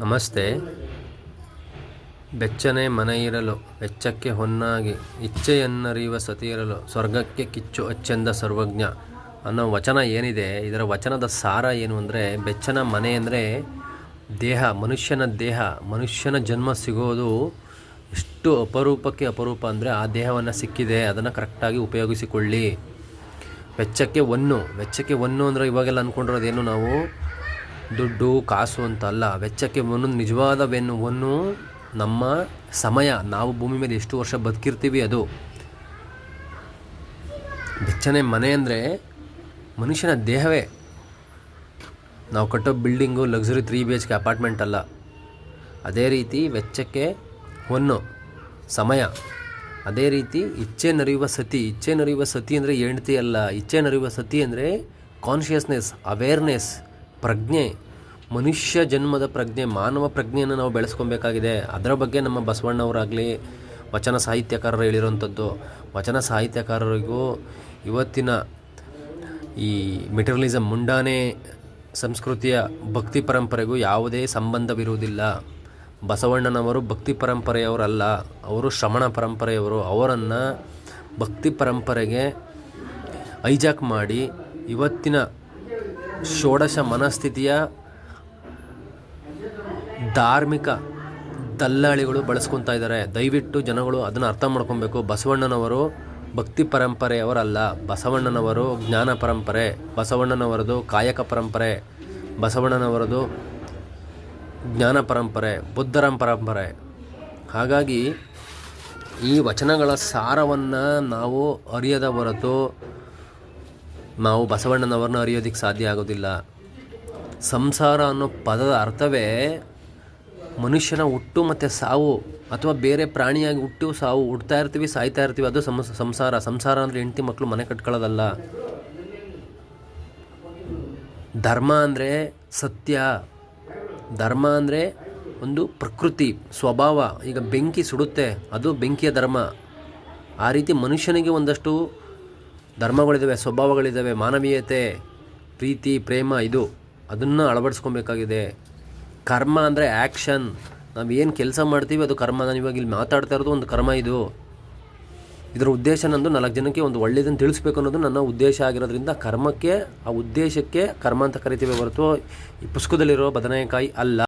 ನಮಸ್ತೆ. ಬೆಚ್ಚನೆ ಮನೆಯಿರಲು ವೆಚ್ಚಕ್ಕೆ ಹೊನ್ನಾಗಿ, ಇಚ್ಛೆಯನ್ನರಿಯುವ ಸತಿಯಿರಲು, ಸ್ವರ್ಗಕ್ಕೆ ಕಿಚ್ಚು ಅಚ್ಚೆಂದ ಸರ್ವಜ್ಞ. ಅನ್ನೋ ವಚನ ಏನಿದೆ? ಇದರ ವಚನದ ಸಾರ ಏನು ಅಂದರೆ, ಬೆಚ್ಚನ ಮನೆ ಅಂದರೆ ದೇಹ, ಮನುಷ್ಯನ ದೇಹ, ಮನುಷ್ಯನ ಜನ್ಮ ಸಿಗೋದು ಎಷ್ಟು ಅಪರೂಪಕ್ಕೆ ಅಪರೂಪ ಅಂದರೆ ಆ ದೇಹವನ್ನು ಸಿಕ್ಕಿದೆ, ಅದನ್ನು ಕರೆಕ್ಟಾಗಿ ಉಪಯೋಗಿಸಿಕೊಳ್ಳಿ. ವೆಚ್ಚಕ್ಕೆ ಒನ್ನು ವೆಚ್ಚಕ್ಕೆ ಒನ್ನು ಅಂದರೆ ಇವಾಗೆಲ್ಲ ಅಂದ್ಕೊಂಡಿರೋದೇನು ನಾವು? ದುಡ್ಡು, ಕಾಸು ಅಂತ ಅಲ್ಲ ವೆಚ್ಚಕ್ಕೆ ಒಂದು ನಿಜವಾದ ಬೆನ್ನು ಒನ್ನು ನಮ್ಮ ಸಮಯ. ನಾವು ಭೂಮಿ ಮೇಲೆ ಎಷ್ಟು ವರ್ಷ ಬದುಕಿರ್ತೀವಿ ಅದು? ಬೆಚ್ಚನೆ ಮನೆ ಅಂದರೆ ಮನುಷ್ಯನ ದೇಹವೇ. ನಾವು ಕಟ್ಟೋ building luxury three B H K apartment ಅಲ್ಲ. ಅದೇ ರೀತಿ ವೆಚ್ಚಕ್ಕೆ ಹೊನ್ನು ಸಮಯ. ಅದೇ ರೀತಿ ಇಚ್ಛೆ ನರಿಯುವ ಸತಿ. ಇಚ್ಛೆ ನರಿಯುವ ಸತಿ ಅಂದರೆ ಹೆಂಡ್ತಿ ಅಲ್ಲ. ಇಚ್ಛೆ ನರಿಯುವ ಸತಿ ಅಂದರೆ ಕಾನ್ಷಿಯಸ್ನೆಸ್ ಅವೇರ್ನೆಸ್ ಪ್ರಜ್ಞೆ. ಮನುಷ್ಯ ಜನ್ಮದ ಪ್ರಜ್ಞೆ, ಮಾನವ ಪ್ರಜ್ಞೆಯನ್ನು ನಾವು ಬೆಳೆಸ್ಕೊಬೇಕಾಗಿದೆ. ಅದರ ಬಗ್ಗೆ ನಮ್ಮ ಬಸವಣ್ಣವರಾಗಲಿ, ವಚನ ಸಾಹಿತ್ಯಕಾರರು ಹೇಳಿರುವಂಥದ್ದು. ವಚನ ಸಾಹಿತ್ಯಕಾರರಿಗೂ ಇವತ್ತಿನ ಈ ಮೆಟೀರಿಯಲಿಸಮ್ ಮುಂಡಾನೆ ಸಂಸ್ಕೃತಿಯ ಭಕ್ತಿ ಪರಂಪರೆಗೂ ಯಾವುದೇ ಸಂಬಂಧವಿರುವುದಿಲ್ಲ. ಬಸವಣ್ಣನವರು ಭಕ್ತಿ ಪರಂಪರೆಯವರಲ್ಲ, ಅವರು ಶ್ರಮಣ ಪರಂಪರೆಯವರು. ಅವರನ್ನು ಭಕ್ತಿ ಪರಂಪರೆಗೆ ಐಜಾಕ್ ಮಾಡಿ ಇವತ್ತಿನ ಷೋಡಶ ಮನಸ್ಥಿತಿಯ ಧಾರ್ಮಿಕ ದಲ್ಲಾಳಿಗಳು ಬಳಸ್ಕೊತಾ ಇದ್ದಾರೆ. ದಯವಿಟ್ಟು ಜನಗಳು ಅದನ್ನು ಅರ್ಥ ಮಾಡ್ಕೊಬೇಕು. ಬಸವಣ್ಣನವರು ಭಕ್ತಿ ಪರಂಪರೆಯವರಲ್ಲ ಬಸವಣ್ಣನವರು ಜ್ಞಾನ ಪರಂಪರೆ. ಬಸವಣ್ಣನವರದು ಕಾಯಕ ಪರಂಪರೆ. ಬಸವಣ್ಣನವರದು ಜ್ಞಾನ ಪರಂಪರೆ. ಬುದ್ಧರ ಪರಂಪರೆ. ಹಾಗಾಗಿ ಈ ವಚನಗಳ ಸಾರವನ್ನು ನಾವು ಅರಿಯದ ಹೊರತು ನಾವು ಬಸವಣ್ಣನವ್ರನ್ನ ಅರಿಯೋದಕ್ಕೆ ಸಾಧ್ಯ ಆಗೋದಿಲ್ಲ. ಸಂಸಾರ ಅನ್ನೋ ಪದದ ಅರ್ಥವೇ ಮನುಷ್ಯನ ಹುಟ್ಟು ಮತ್ತು ಸಾವು ಅಥವಾ ಬೇರೆ ಪ್ರಾಣಿಯಾಗಿ ಹುಟ್ಟು ಸಾವು ಹುಡ್ತಾ ಇರ್ತೀವಿ, ಸಾಯ್ತಾ ಇರ್ತೀವಿ, ಅದು ಸಂಸಾರ. ಸಂಸಾರ ಅಂದರೆ ಹೆಂಡತಿ ಮಕ್ಕಳು ಮನೆ ಕಟ್ಕೊಳ್ಳೋದಲ್ಲ. ಧರ್ಮ ಅಂದರೆ ಸತ್ಯ. ಧರ್ಮ ಅಂದರೆ ಒಂದು ಪ್ರಕೃತಿ, ಸ್ವಭಾವ. ಈಗ ಬೆಂಕಿ ಸುಡುತ್ತೆ, ಅದು ಬೆಂಕಿಯ ಧರ್ಮ. ಆ ರೀತಿ ಮನುಷ್ಯನಿಗೆ ಒಂದಷ್ಟು ಧರ್ಮಗಳಿದ್ದಾವೆ ಸ್ವಭಾವಗಳಿದ್ದಾವೆ ಮಾನವೀಯತೆ, ಪ್ರೀತಿ, ಪ್ರೇಮ, ಇದು. ಅದನ್ನು ಅಳವಡಿಸ್ಕೊಬೇಕಾಗಿದೆ. ಕರ್ಮ ಅಂದರೆ ಆ್ಯಕ್ಷನ್ ನಾವು ಏನು ಕೆಲಸ ಮಾಡ್ತೀವಿ ಅದು ಕರ್ಮ ನಾನು ಇವಾಗ ಇಲ್ಲಿ ಮಾತಾಡ್ತಾ ಇರೋದು ಒಂದು ಕರ್ಮ ಇದು. ಇದರ ಉದ್ದೇಶ ನಂದು ನಾಲ್ಕು ಜನಕ್ಕೆ ಒಂದು ಒಳ್ಳೆಯದನ್ನು ತಿಳಿಸ್ಬೇಕು ಅನ್ನೋದು ನನ್ನ ಉದ್ದೇಶ ಆಗಿರೋದ್ರಿಂದ ಕರ್ಮಕ್ಕೆ, ಆ ಉದ್ದೇಶಕ್ಕೆ ಕರ್ಮ ಅಂತ ಕರಿತೀವಿ ಹೊರತು ಈ ಪುಸ್ತಕದಲ್ಲಿರೋ ಬದನೆಕಾಯಿ ಅಲ್ಲ.